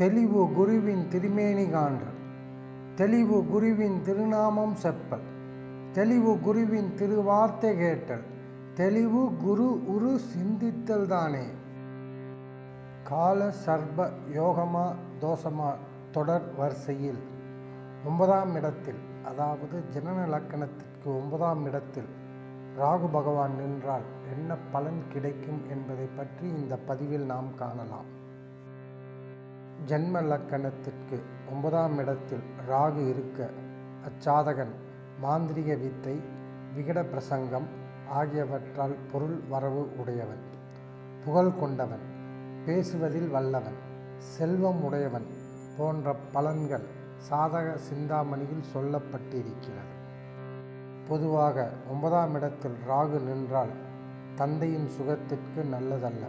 தெளிவு குருவின் திருமேனி காண்ற தெளிவு குருவின் திருநாமம் செப்பல். தெளிவு குருவின் திருவார்த்தை கேட்டல். தெளிவு குரு உரு சிந்தித்தல் தானே. கால சர்ப யோகமா தோஷமா தொடர் வரிசையில். ஒன்பதாம் இடத்தில் அதாவது ஜனன லக்கணத்திற்கு ஒன்பதாம் இடத்தில் ராகு பகவான் நின்றால் என்ன பலன் கிடைக்கும் என்பதை பற்றி இந்த பதிவில் நாம் காணலாம். ஜென்ம லக்கணத்திற்கு ஒன்பதாம் இடத்தில் ராகு இருக்க அச்சாதகன் மாந்திரிக வித்தை விகட பிரசங்கம் ஆகியவற்றால் பொருள் வரவு உடையவன். புகழ் கொண்டவன் பேசுவதில் வல்லவன் செல்வம் உடையவன் போன்ற பலன்கள் சாதக சிந்தாமணியில் சொல்லப்பட்டிருக்கிறது. பொதுவாக ஒன்பதாம் இடத்தில் ராகு நின்றால் தந்தையின் சுகத்திற்கு நல்லதல்ல.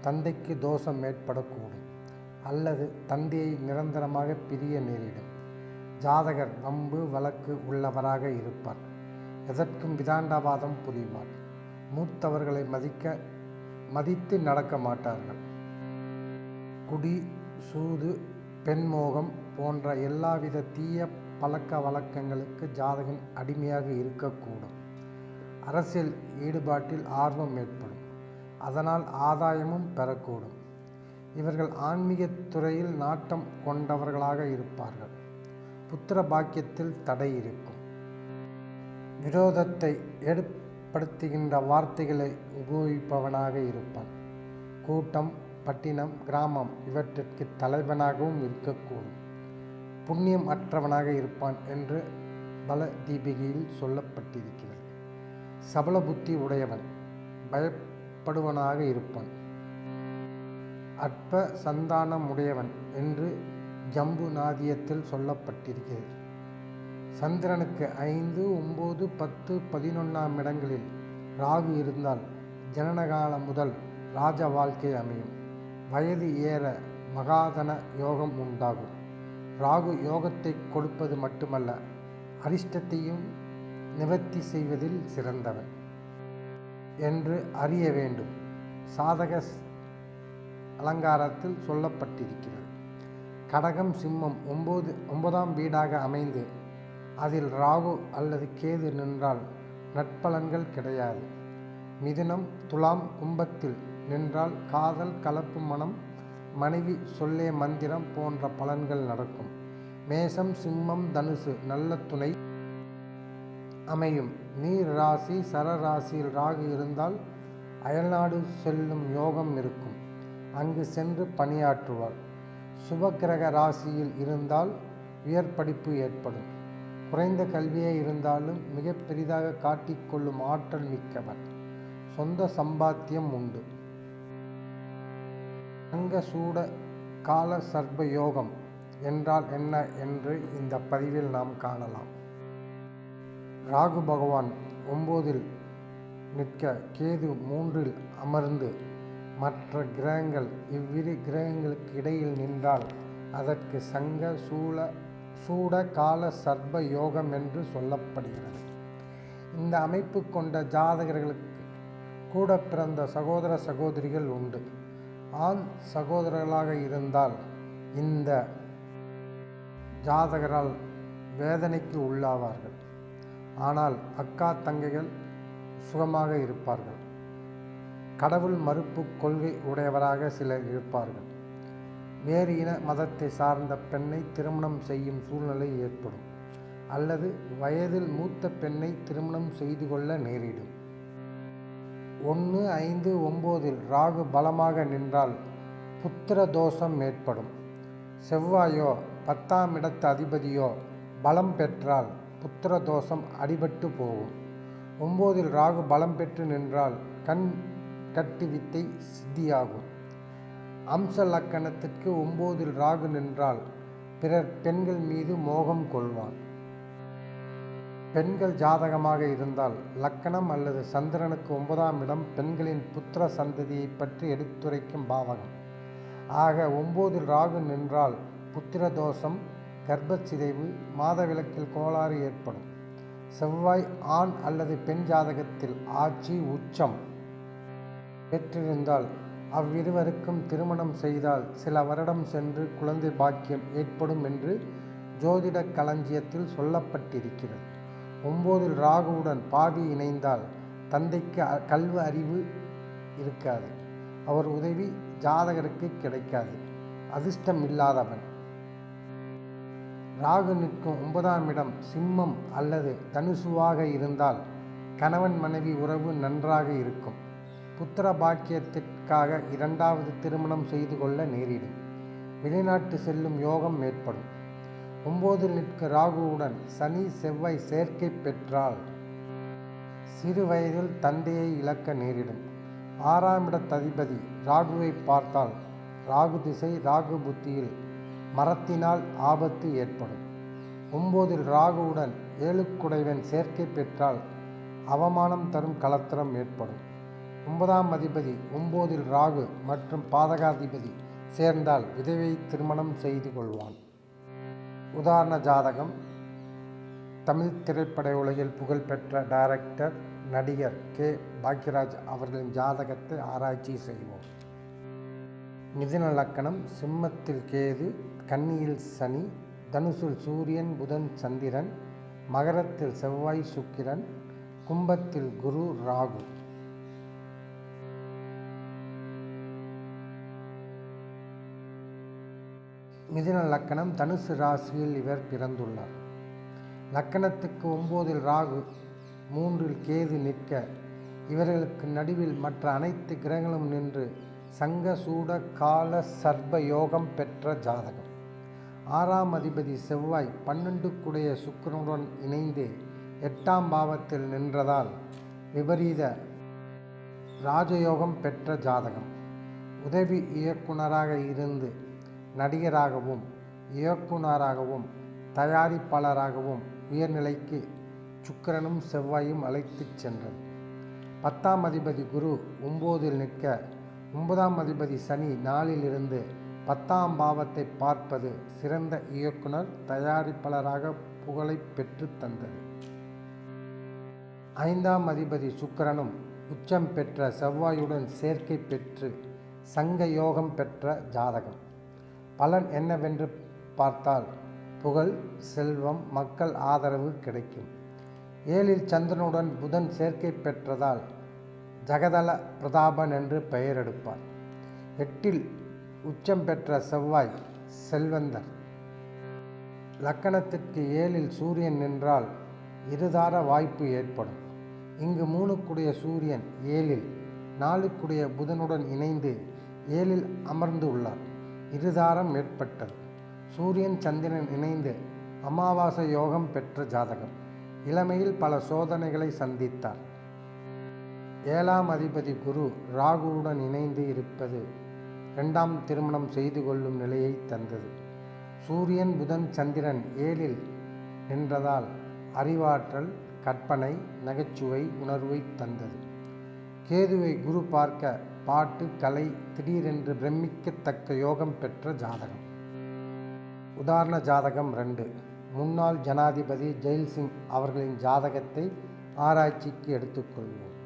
தந்தைக்கு தோஷம் ஏற்படக்கூடும். அல்லது தந்தையை நிரந்தரமாக பிரிய நேரிடும். ஜாதகர் வம்பு வழக்கு உள்ளவராக இருப்பார். எதற்கும் விதாண்டவாதம் புரிவார். மூத்தவர்களை மதிக்க மதித்து நடக்க மாட்டார்கள். குடி சூது பெண்மோகம் போன்ற எல்லாவித தீய பழக்க வழக்கங்களுக்கு ஜாதகன் அடிமையாக இருக்கக்கூடும். அரசியல் ஈடுபாட்டில் ஆர்வம் ஏற்படும். அதனால் ஆதாயமும் பெறக்கூடும். இவர்கள் ஆன்மீகத் துறையில் நாட்டம் கொண்டவர்களாக இருப்பார்கள். புத்திர பாக்கியத்தில் தடை இருக்கும். விரோதத்தை ஏற்படுத்துகின்ற வார்த்தைகளை உபயோகிப்பவனாக இருப்பான். கூட்டம் பட்டினம் கிராமம் இவற்றிற்கு தலைவனாகவும் இருக்கக்கூடும். புண்ணியம் அற்றவனாக இருப்பான் என்று பல தீபிகையில் சொல்லப்பட்டிருக்கிறது. சபல புத்தி உடையவன் பயப்படுவனாக இருப்பான். அற்ப சந்தானம் உடையவன் என்று ஜம்பு நாதியத்தில் சொல்லப்பட்டிருக்கிறது. சந்திரனுக்கு ஐந்து ஒம்பது பத்து பதினொன்றாம் இடங்களில் ராகு இருந்தால் ஜனனகாலம் முதல் ராஜ வாழ்க்கை அமையும். வயது ஏற மகாதன யோகம் உண்டாகும். ராகு யோகத்தை கொடுப்பது மட்டுமல்ல அரிஷ்டத்தையும் நிவர்த்தி செய்வதில் சிறந்தவன் என்று அறிய வேண்டும். சாதக அலங்காரத்தில் சொல்லப்பட்டிருக்கிறது. கடகம் சிம்மம் ஒம்பது ஒன்பதாம் வீடாக அமைந்து அதில் ராகு அல்லது கேது நின்றால் நட்பலன்கள் கிடையாது. மிதுனம் துலாம் கும்பத்தில் நின்றால் காதல் கலப்பு மனம் மனைவி சொல்லே மந்திரம் போன்ற பலன்கள் நடக்கும். மேசம் சிம்மம் தனுசு நல்ல துணை அமையும். நீர் ராசி சரராசியில் ராகு இருந்தால் அயல்நாடு செல்லும் யோகம் இருக்கும். அங்கு சென்று பணியாற்றுவார் சுபக்கிரக ராசியில் இருந்தால் உயர் படிப்பு ஏற்படும். குறைந்த கல்வியே இருந்தாலும் மிக பெரிதாக காட்டிக்கொள்ளும் ஆற்றல் மிக்கவர் சொந்த சம்பாத்தியம் உண்டு. அங்க சூட கால சர்ப யோகம் என்றால் என்ன என்று இந்த பதிவில் நாம் காணலாம். ராகு பகவான் ஒம்போதில் நிற்க கேது மூன்றில் அமர்ந்து மற்ற கிரகங்கள் இவ்விரு கிரகங்களுக்கு இடையில் நின்றால் அதற்கு சங்க சூழ சூட கால சர்ப யோகம் என்று சொல்லப்படுகிறது. இந்த அமைப்பு கொண்ட ஜாதகர்களுக்கு கூட பிறந்த சகோதர சகோதரிகள் உண்டு. ஆண் சகோதரர்களாக இருந்தால் இந்த ஜாதகரால் வேதனைக்கு உள்ளாவார்கள். ஆனால் அக்கா தங்கைகள் சுகமாக இருப்பார்கள். கடவுள் மறுப்பு கொள்கை உடையவராக சிலர் இருப்பார்கள். வேறு இன மதத்தை சார்ந்த பெண்ணை திருமணம் செய்யும் சூழ்நிலை ஏற்படும். அல்லது வயதில் மூத்த பெண்ணை திருமணம் செய்து கொள்ள நேரிடும். ஒன்று ஐந்து ஒம்போதில் ராகு பலமாக நின்றால் புத்திர தோஷம் ஏற்படும். செவ்வாயோ பத்தாம் இடத்து அதிபதியோ பலம் பெற்றால் புத்திர தோஷம் அடிபட்டு போகும். ஒம்போதில் ராகு பலம் பெற்று நின்றால் கண் கட்டு வித்தை சித்தியாகும். அம்ச லக்கணத்திற்கு ஒம்போதில் ராகு நின்றால் பிறர் பெண்கள் மீது மோகம் கொள்வான். பெண்கள் ஜாதகமாக இருந்தால் லக்கணம் அல்லது சந்திரனுக்கு ஒன்பதாம் இடம் பெண்களின் புத்திர சந்ததியை பற்றி எடுத்துரைக்கும் பாவகம். ஆக ஒம்போதில் ராகு நின்றால் புத்திர தோஷம் கர்ப்பச்சிதைவு மாதவிலக்கில் கோளாறு ஏற்படும். செவ்வாய் ஆண் அல்லது பெண் ஜாதகத்தில் ஆட்சி உச்சம் பெற்றிருந்தால் அவ்விருவருக்கும் திருமணம் செய்தால் சில வருடம் சென்று குழந்தை பாக்கியம் ஏற்படும் என்று ஜோதிட களஞ்சியத்தில் சொல்லப்பட்டிருக்கிறது. ஒம்போதில் ராகுவுடன் பாவி இணைந்தால் தந்தைக்கு அ- கல்வி அறிவு இருக்காது. அவர் உதவி ஜாதகருக்கு கிடைக்காது. அதிர்ஷ்டம் இல்லாதவன். ராகு நிற்கும் ஒன்பதாம் இடம் சிம்மம் அல்லது தனுசுவாக இருந்தால் கணவன் மனைவி உறவு நன்றாக இருக்கும். புத்திர பாக்கியத்திற்காக இரண்டாவது திருமணம் செய்து கொள்ள நேரிடும் வெளிநாட்டு செல்லும் யோகம் ஏற்படும். ஒம்போதில் நிற்க ராகுவுடன் சனி செவ்வாய் சேர்க்கை பெற்றால் சிறு வயதில் தந்தையை இழக்க நேரிடும். ஆறாம் இடத்ததிபதி ராகுவை பார்த்தால் ராகு திசை ராகு புத்தியில் மரத்தினால் ஆபத்து ஏற்படும். ஒம்போதில் ராகுவுடன் ஏழுக்குடைவன் சேர்க்கை பெற்றால் அவமானம் தரும் கலத்திரம் ஏற்படும். ஒன்பதாம் அதிபதி ஒம்போதில் ராகு மற்றும் பாதகாதிபதி சேர்ந்தால் விதவை திருமணம் செய்து கொள்வான். உதாரண ஜாதகம் தமிழ் திரைப்பட உலகில் புகழ்பெற்ற டைரக்டர் நடிகர் கே. பாக்யராஜ் அவர்களின் ஜாதகத்தை ஆராய்ச்சி செய்வோம். மிதுன லக்கணம் சிம்மத்தில் கேது கன்னியில் சனி தனுசில் சூரியன் புதன் சந்திரன் மகரத்தில் செவ்வாய் சுக்கிரன் கும்பத்தில் குரு ராகு. மிதுன லக்கணம் தனுசு ராசியில் இவர் பிறந்துள்ளார். லக்கணத்துக்கு ஒம்போதில் ராகு மூன்றில் கேது நிற்க இவர்களுக்கு நடுவில் மற்ற அனைத்து கிரகங்களும் நின்று சங்க சூட கால சர்ப யோகம் பெற்ற ஜாதகம். ஆறாம் அதிபதி செவ்வாய் பன்னெண்டுக்குடைய சுக்கரனுடன் இணைந்து எட்டாம் பாவத்தில் நின்றதால் விபரீத ராஜயோகம் பெற்ற ஜாதகம். உதவி இயக்குனராக இருந்து நடிகராகவும் இயக்குனராகவும் தயாரிப்பாளராகவும் உயர்நிலைக்கு சுக்கிரனும் செவ்வாயும் அழைத்துச் சென்றது. பத்தாம் அதிபதி குரு ஒம்போதில் நிற்க ஒன்பதாம் அதிபதி சனி நாளிலிருந்து பத்தாம் பாவத்தை பார்ப்பது சிறந்த இயக்குனர் தயாரிப்பாளராக புகழை பெற்று தந்தது. ஐந்தாம் அதிபதி சுக்கிரனும் உச்சம் பெற்ற செவ்வாயுடன் சேர்க்கை பெற்று சங்க யோகம் பெற்ற ஜாதகம். பலன் என்னவென்று பார்த்தால் புகழ் செல்வம் மக்கள் ஆதரவு கிடைக்கும். ஏழில் சந்திரனுடன் புதன் சேர்க்கை பெற்றதால் ஜகதல பிரதாபன் என்று பெயர் எடுப்பார். எட்டில் உச்சம் பெற்ற செவ்வாய் செல்வந்தர். லக்கணத்திற்கு ஏழில் சூரியன் நின்றால் இருதார வாய்ப்பு ஏற்படும். இங்கு மூணுக்குடைய சூரியன் ஏழில் நாலுக்குடைய புதனுடன் இணைந்து ஏழில் அமர்ந்து உள்ளார். இருதாரம் ஏற்பட்டது. சூரியன் சந்திரன் இணைந்து அமாவாசை யோகம் பெற்ற ஜாதகம். இளமையில் பல சோதனைகளை சந்தித்தார். ஏழாம் அதிபதி குரு ராகுவுடன் இணைந்து இருப்பது இரண்டாம் திருமணம் செய்து கொள்ளும் நிலையை தந்தது. சூரியன் புதன் சந்திரன் ஏழில் நின்றதால் அறிவாற்றல் கற்பனை நகைச்சுவை உணர்வை தந்தது. கேதுவை குரு பார்க்க பாட்டு கலை திடீரென்று பிரமிக்கத்தக்க யோகம் பெற்ற ஜாதகம். உதாரண ஜாதகம் ரெண்டு. முன்னாள் ஜனாதிபதி ஜெயில்சிங் அவர்களின் ஜாதகத்தை ஆராய்ச்சிக்கு எடுத்துக்கொள்வோம்.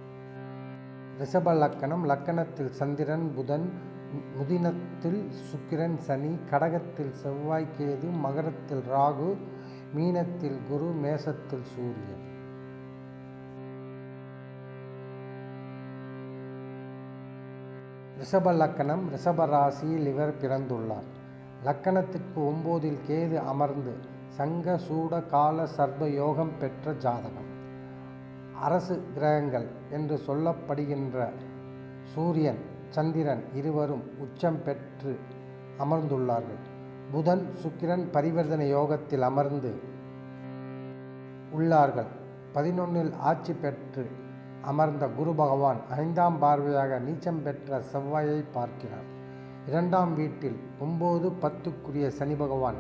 ரிஷப லக்கணம் லக்கணத்தில் சந்திரன் புதன் முதினத்தில் சுக்கிரன் சனி கடகத்தில் செவ்வாய் கேது மகரத்தில் ராகு மீனத்தில் குரு மேசத்தில் சூரியன். ரிஷப லக்கணம் ரிஷப ராசியில் இவர் பிறந்துள்ளார். லக்கணத்திற்கு ஒம்போதில் கேது அமர்ந்து சங்க சூட கால சர்ப யோகம் பெற்ற ஜாதகம். அரசு கிரகங்கள் என்று சொல்லப்படுகின்ற சூரியன் சந்திரன் இருவரும் உச்சம் பெற்று அமர்ந்துள்ளார்கள். புதன் சுக்கிரன் பரிவர்த்தனை யோகத்தில் அமர்ந்து உள்ளார்கள். பதினொன்னில் ஆட்சி பெற்று அமர்ந்த குரு பகவான் ஐந்தாம் பார்வையாக நீச்சம் பெற்ற செவ்வாயை பார்க்கிறார். இரண்டாம் வீட்டில் ஒம்பது பத்துக்குரிய சனி பகவான்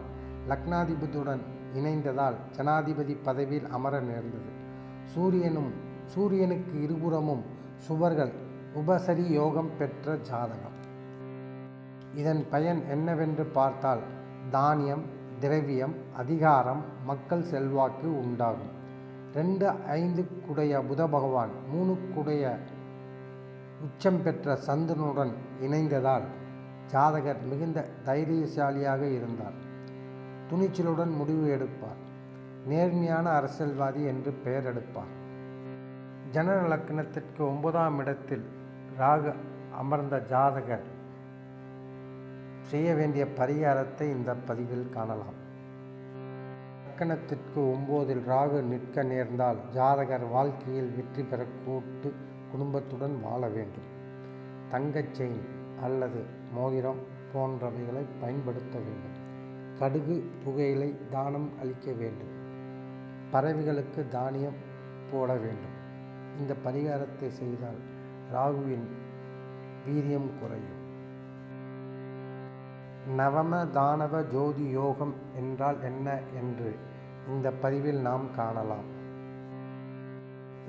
லக்னாதிபதியுடன் இணைந்ததால் ஜனாதிபதி பதவியில் அமர நேர்ந்தது. சூரியனும் சூரியனுக்கு இருபுறமும் சுவர்கள் உபசரி யோகம் பெற்ற ஜாதகம். இதன் பயன் என்னவென்று பார்த்தால் தானியம் திரவியம் அதிகாரம் மக்கள் செல்வாக்கு உண்டாகும். ரெண்டு ஐந்துக்குடைய புத பகவான் மூணுக்குடைய உச்சம் பெற்ற சந்திரனுடன் இணைந்ததால் ஜாதகர் மிகுந்த தைரியசாலியாக இருந்தார். துணிச்சலுடன் முடிவு எடுப்பார். நேர்மையான அரசியல்வாதி என்று பெயர் எடுப்பார். ஜன லக்னத்திற்கு ஒன்பதாம் இடத்தில் ராகு அமர்ந்த ஜாதகர் செய்ய வேண்டிய பரிகாரத்தை இந்த பதிவில் காணலாம். லக்கணத்திற்கு ஒம்போதில் ராகு நிற்க நேர்ந்தால் ஜாதகர் வாழ்க்கையில் வெற்றி பெற கூட்டு குடும்பத்துடன் வாழ வேண்டும். தங்கச் செயின் அல்லது மோதிரம் போன்றவைகளை பயன்படுத்த வேண்டும். கடுகு புகையிலை தானம் அளிக்க வேண்டும். பறவைகளுக்கு தானியம் போட வேண்டும். இந்த பரிகாரத்தை செய்தால் ராகுவின் வீரியம் குறையும். நவம தானவ ஜோதி யோகம் என்றால் என்ன என்று இந்த பதிவில் நாம் காணலாம்.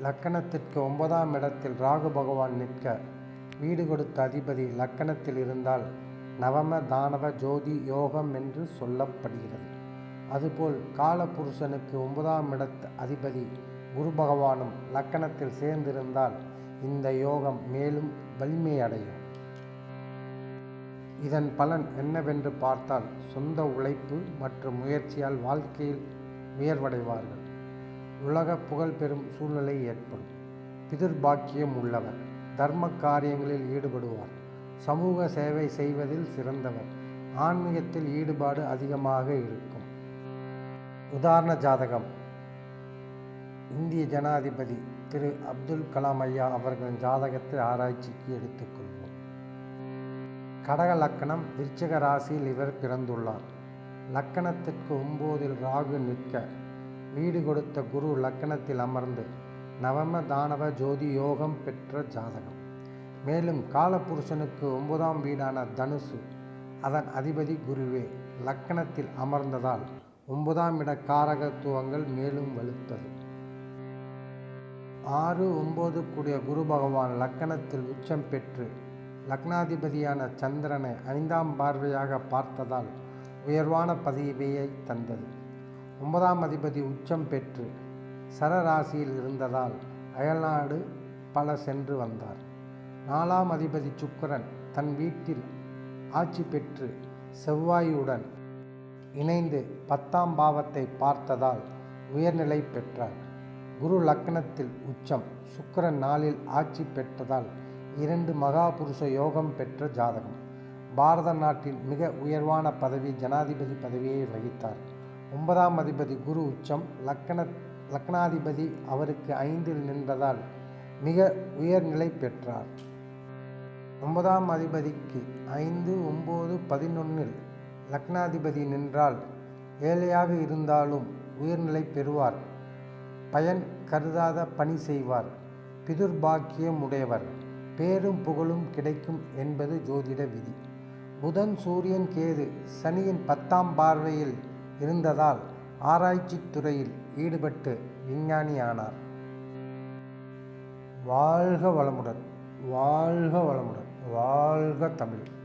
லக்கணத்திற்கு ஒன்பதாம் இடத்தில் ராகு பகவான் நிற்க வீடு கொடுத்த அதிபதி லக்கணத்தில் இருந்தால் நவம தானவ ஜோதி யோகம் என்று சொல்லப்படுகிறது. அதுபோல் காலபுருஷனுக்கு ஒன்பதாம் இடத்து அதிபதி குரு பகவானும் லக்கணத்தில் சேர்ந்திருந்தால் இந்த யோகம் மேலும் வலிமையடையும். இதன் பலன் என்னவென்று பார்த்தால் சொந்த உழைப்பு மற்றும் முயற்சியால் வாழ்க்கையில் உயர்வடைவார்கள். உலக புகழ் பெறும் சூழ்நிலை ஏற்படும். பிதிர்பாக்கியம் உள்ளவர். தர்ம காரியங்களில் ஈடுபடுவார். சமூக சேவை செய்வதில் சிறந்தவர். ஆன்மீகத்தில் ஈடுபாடு அதிகமாக இருக்கும். உதாரண ஜாதகம். இந்திய ஜனாதிபதி திரு அப்துல் கலாம் ஐயா அவர்களின் ஜாதகத்தை ஆராய்ச்சிக்கு எடுத்துக்கொள்ளும் கடக லக்கணம் விருச்சிக ராசியில் இவர் பிறந்துள்ளார். லக்கணத்திற்கு ஒம்போதில் ராகு நிற்க வீடு கொடுத்த குரு லக்கணத்தில் அமர்ந்து நவம தானவ ஜோதி யோகம் பெற்ற ஜாதகம். மேலும் காலபுருஷனுக்கு ஒன்பதாம் வீடான தனுசு அதன் அதிபதி குருவே லக்கணத்தில் அமர்ந்ததால் ஒன்பதாம் இட காரகத்துவங்கள் மேலும் வலுத்தது. ஆறு ஒன்பது கூடிய குரு பகவான் லக்கணத்தில் உச்சம் பெற்று லக்னாதிபதியான சந்திரனை ஐந்தாம் பார்வையாக பார்த்ததால் உயர்வான பதவியை தந்தது. ஒன்பதாம் அதிபதி உச்சம் பெற்று சரராசியில் இருந்ததால் அயல்நாடு பல சென்று வந்தார். நாலாம் அதிபதி சுக்கரன் தன் வீட்டில் ஆட்சி பெற்று செவ்வாயுடன் இணைந்து பத்தாம் பாவத்தை பார்த்ததால் உயர்நிலை பெற்றார். குரு லக்னத்தில் உச்சம் சுக்கரன் நாளில் ஆட்சி பெற்றதால் இரண்டு மகாபுருஷ யோகம் பெற்ற ஜாதகம். பாரத நாட்டின் மிக உயர்வான பதவி ஜனாதிபதி பதவியை வகித்தார். ஒன்பதாம் அதிபதி குரு உச்சம் லக்கண லக்னாதிபதி அவருக்கு ஐந்தில் நின்றதால் மிக உயர்நிலை பெற்றார். ஒன்பதாம் அதிபதிக்கு ஐந்து ஒம்பது பதினொன்னில் லக்னாதிபதி நின்றால் ஏழையாக இருந்தாலும் உயர்நிலை பெறுவார். பயன் கருதாத பணி செய்வார். பிதுர்பாக்கியம் உடையவர். பேரும் புகழும் கிடைக்கும் என்பது ஜோதிட விதி. புதன் சூரியன் கேது சனியின் பத்தாம் பார்வையில் இருந்ததால் ஆராய்ச்சி துறையில் ஈடுபட்டு விஞ்ஞானியானார். வாழ்க வளமுடன் வாழ்க வளமுடன் வாழ்க தமிழ்.